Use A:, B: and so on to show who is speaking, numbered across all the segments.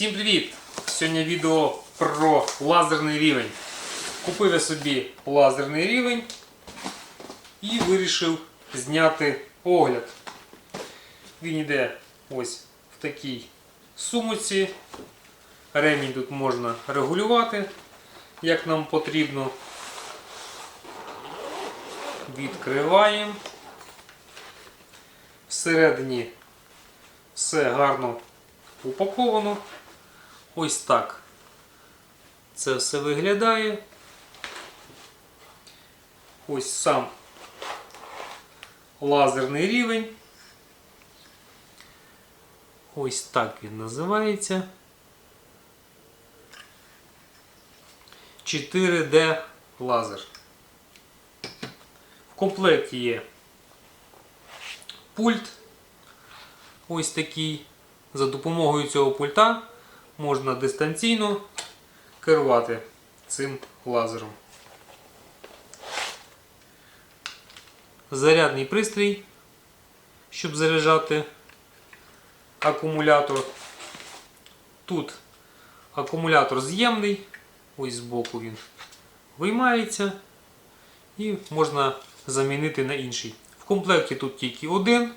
A: Всім привіт! Сьогодні відео про лазерний рівень. Купив я собі лазерний рівень і вирішив зняти огляд. Він йде ось в такій сумочці. Ремінь тут можна регулювати, як нам потрібно. Відкриваємо. Всередині все гарно упаковано. Ось так. Це все виглядає. Ось сам лазерний рівень. Ось так він називається. 4D лазер. В комплекті є пульт. Ось такий. За допомогою цього пульта можна дистанційно керувати цим лазером. Зарядний пристрій, щоб заряджати акумулятор. Тут акумулятор з'ємний, ось збоку він виймається і можна замінити на інший. В комплекті тут тільки один,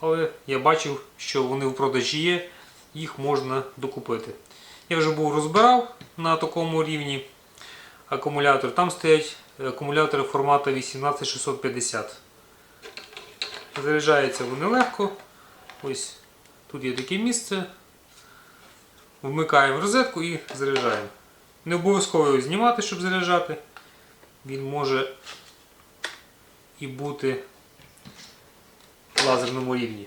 A: але я бачив, що вони в продажі є, їх можна докупити. Я вже був розбирав на такому рівні акумулятор. Там стоять акумулятори формату 18650. Заряджаються вони легко. Ось тут є таке місце. Вмикаємо розетку і заряджаємо. Не обов'язково його знімати, щоб заряджати. Він може і бути в лазерному рівні.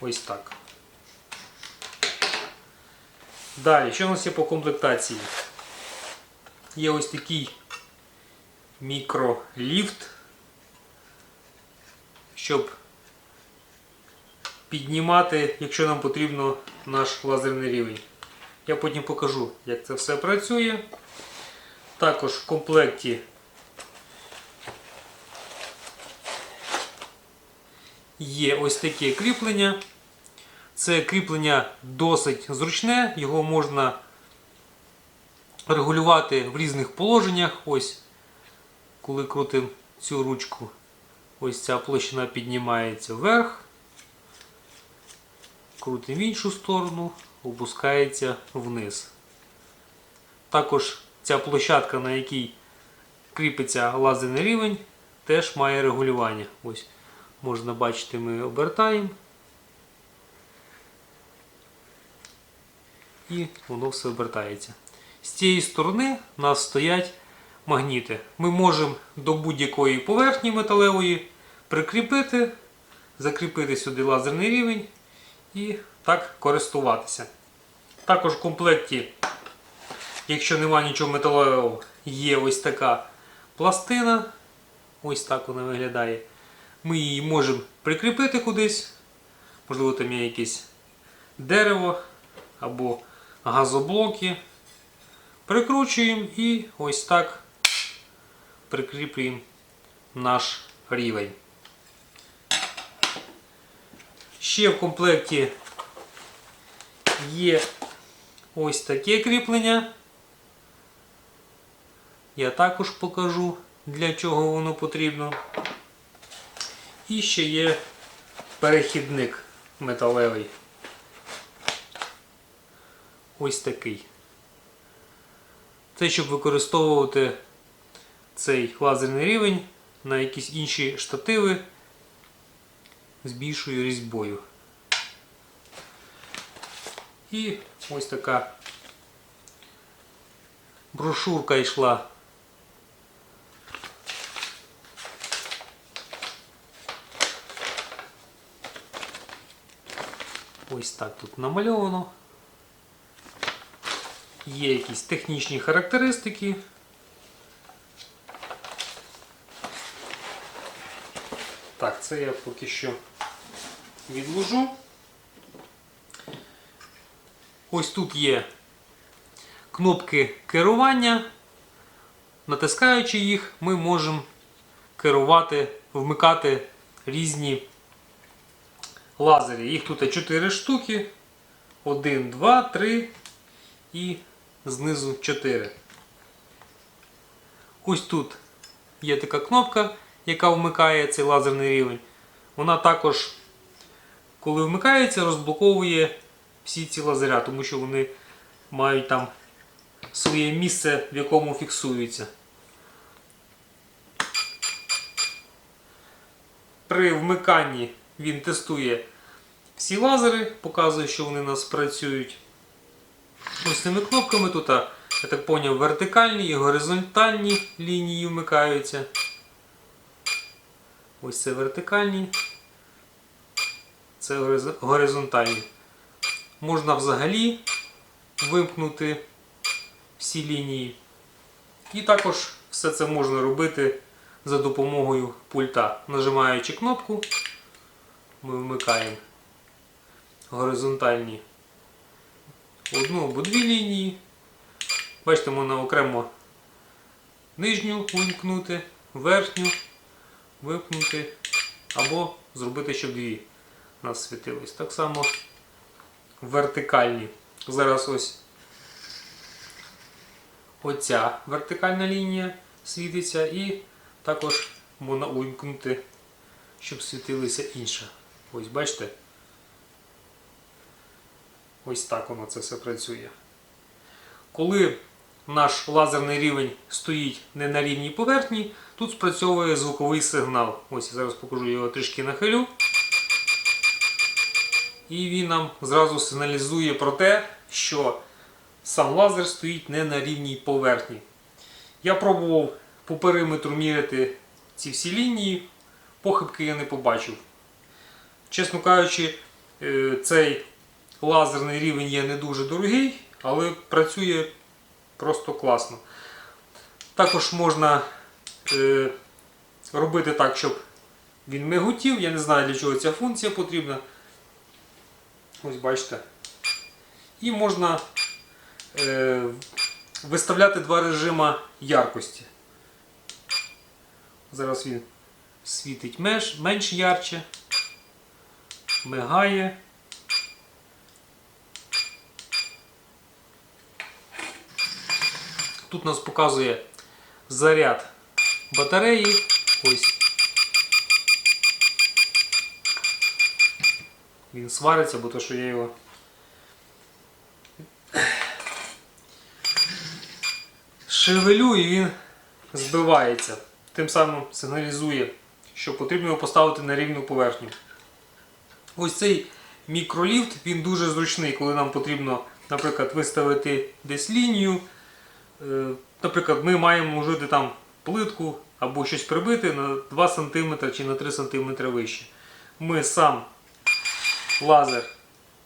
A: Ось так. Далі, що у нас є по комплектації? Є ось такий мікроліфт, щоб піднімати, якщо нам потрібно, наш лазерний рівень. Я потім покажу, як це все працює. Також в комплекті є ось таке кріплення. Це кріплення досить зручне, його можна регулювати в різних положеннях. Ось, коли крутимо цю ручку, ось ця площина піднімається вверх, крутимо в іншу сторону, опускається вниз. Також ця площадка, на якій кріпиться лазерний рівень, теж має регулювання. Ось, можна бачити, ми обертаємо. І воно все обертається. З цієї сторони у нас стоять магніти. Ми можемо до будь-якої поверхні металевої прикріпити, закріпити сюди лазерний рівень і так користуватися. Також в комплекті, якщо немає нічого металевого, є ось така пластина. Ось так вона виглядає. Ми її можемо прикріпити кудись. Можливо, там є якесь дерево або газоблоки. Прикручуємо і ось так прикріплюємо наш рівень. Ще в комплекті є ось таке кріплення. Я також покажу, для чого воно потрібно. І ще є перехідник металевий. Ось такий. Це щоб використовувати цей лазерний рівень на якісь інші штативи з більшою різьбою. І ось така брошурка йшла. Ось так тут намальовано. Є якісь технічні характеристики. Так, це я поки що відложу. Ось тут є кнопки керування. Натискаючи їх, ми можемо керувати, вмикати різні лазери. Їх тут 4 штуки. 1, 2, 3 і знизу 4. Ось тут є така кнопка, яка вмикає цей лазерний рівень. Вона також, коли вмикається, розблоковує всі ці лазеря, тому що вони мають там своє місце, в якому фіксуються. При вмиканні він тестує всі лазери, показує, що вони у нас працюють. Ось цими кнопками тут, я так поняв, вертикальні і горизонтальні лінії вмикаються. Ось це вертикальні, це горизонтальні. Можна взагалі вимкнути всі лінії. І також все це можна робити за допомогою пульта. Нажимаючи кнопку, ми вмикаємо горизонтальні одну або дві лінії. Бачите, можна окремо нижню вимкнути, верхню вимкнути, або зробити, щоб дві у нас світились. Так само вертикальні. Зараз ось оця вертикальна лінія світиться і також можна увімкнути, щоб світилася інша. Ось бачите? Ось так воно це все працює. Коли наш лазерний рівень стоїть не на рівній поверхні, тут спрацьовує звуковий сигнал. Ось я зараз покажу його трішки нахилю. І він нам зразу сигналізує про те, що сам лазер стоїть не на рівній поверхні. Я пробував по периметру міряти ці всі лінії, похибки я не побачив. Чесно кажучи, е, цей лазерний рівень є не дуже дорогий, але працює просто класно. Також можна е, робити так, щоб він миготів. Я не знаю, для чого ця функція потрібна. Ось бачите. І можна е, виставляти два режима яркості. Зараз він світить менш, менш ярче, мигає. Тут нас показує заряд батареї. Ось. Він свариться, бо то, що я його. Шевелю і він збивається. Тим самим сигналізує, що потрібно його поставити на рівну поверхню. Ось цей мікроліфт він дуже зручний, коли нам потрібно, наприклад, виставити десь лінію. Е, Наприклад, ми маємо вжити там плитку або щось прибити на 2 см чи на 3 см вище. Ми сам лазер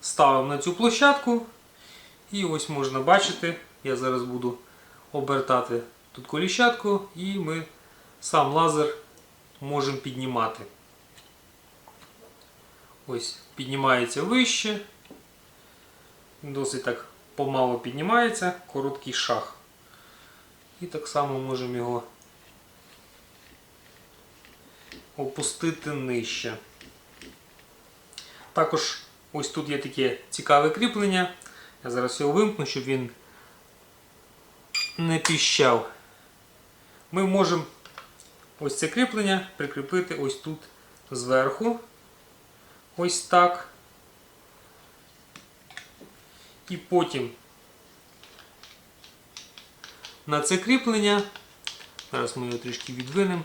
A: ставимо на цю площадку. І ось можна бачити, я зараз буду обертати тут коліщатку і ми сам лазер можемо піднімати. Ось піднімається вище. Досить так помало піднімається, короткий шаг. І так само можемо його опустити нижче. Також ось тут є таке цікаве кріплення. Я зараз його вимкну, щоб він не піщав. Ми можемо ось це кріплення прикріпити ось тут зверху. Ось так. І потім на це кріплення. Зараз ми його трішки відвинемо.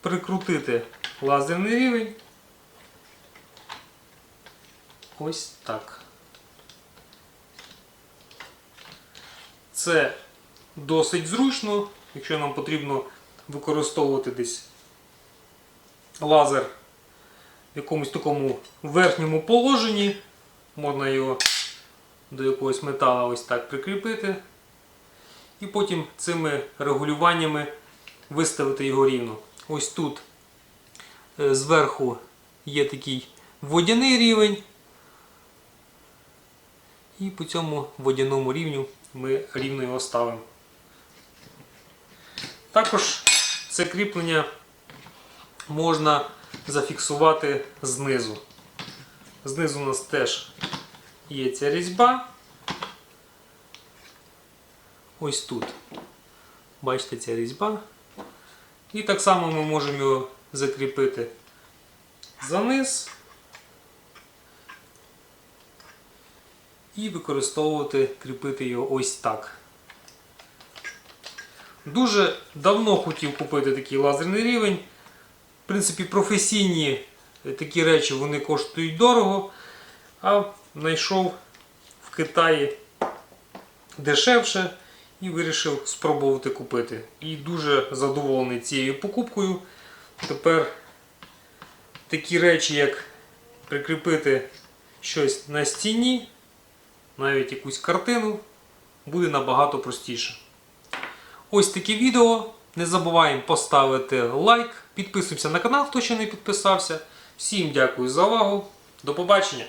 A: Прикрутити лазерний рівень. Ось так. Це досить зручно, якщо нам потрібно використовувати десь лазер в якомусь такому верхньому положенні, можна його до якогось метала ось так прикріпити. І потім цими регулюваннями виставити його рівно. Ось тут е, зверху є такий водяний рівень. І по цьому водяному рівню ми рівно його ставимо. Також це кріплення можна зафіксувати знизу. Знизу у нас теж є ця різьба. Ось тут. Бачите, ця різьба. І так само ми можемо його закріпити за низ і використовувати, кріпити його ось так. Дуже давно хотів купити такий лазерний рівень. В принципі, професійні такі речі вони коштують дорого, а знайшов в Китаї дешевше і вирішив спробувати купити. І дуже задоволений цією покупкою. Тепер такі речі, як прикріпити щось на стіні, навіть якусь картину, буде набагато простіше. Ось таке відео. Не забуваємо поставити лайк, підписуємося на канал, хто ще не підписався. Всім дякую за увагу. До побачення!